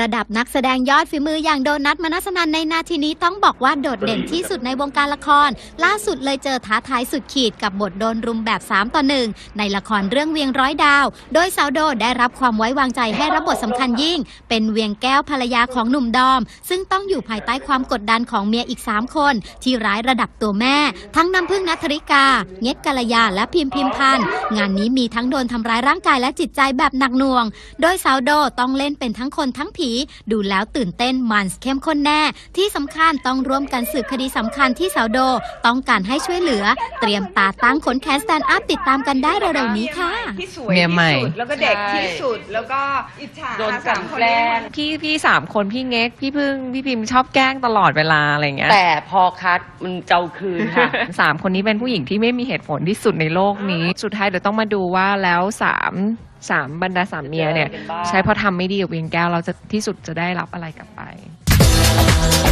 ระดับนักแสดงยอดฝีมืออย่างโดนัทมนัสนันในนาทีนี้ต้องบอกว่าโดดเด่นที่สุดในวงการละคร ล่าสุดเลยเจอท้าทายสุดขีดกับบทโดนรุมแบบ 3 ต่อ1ในละครเรื่องเวียงร้อยดาว โดยสาวโดได้รับความไว้วางใจให้รับบทสำคัญยิ่ง เป็นเวียงแก้วภรรยาของหนุ่มดอม ซึ่งต้องอยู่ภายใต้ความกดดันของเมียอีก 3 คน ที่ร้ายระดับตัวแม่ ทั้งน้ำพึ่งนัทธริกา เง็ดกัลยาและพิมพิมพันธ์งานนี้มีทั้งโดนทำร้ายร่างกายและจิตใจแบบหนักหน่วง โดยสาวโดต้องเล่นเป็นทั้งคนทั้งผี ดูแล้วตื่นเต้นมันเข้มข้นแน่ ที่สำคัญต้องร่วมกันสืบคดีสำคัญที่สาวโด ต้องการให้ช่วยเหลือ เตรียมตาตั้งขนแคสแตนอัพติดตามกันได้เร็วๆนี้ค่ะ ที่สวยเมียที่ใหม่ สุดแล้วก็เด็กใช่ที่สุดแล้วก็อิจฉาโดนกลั่นสามคแกล้งนี้พี่พี่สามคนพี่เง็ก พี่พึ่ง พี่พิมพ์ชอบแกล้งตลอดเวลาอะไรเงี้ยแต่พอคัดมันเจ้าคืนค่ะ สามคนนี้เป็นผู้หญิงที่ไม่มีเหตุผลที่สุดในโลกนี้ สุดท้ายเดี๋ยวต้องมาดูว่าแล้วสาม สามบรรดาสามเมียเนี่ยจะเป็นบ้าใช้พอทำไม่ดีกับเวียงแก้วเราจะที่สุดจะได้รับอะไรกลับไป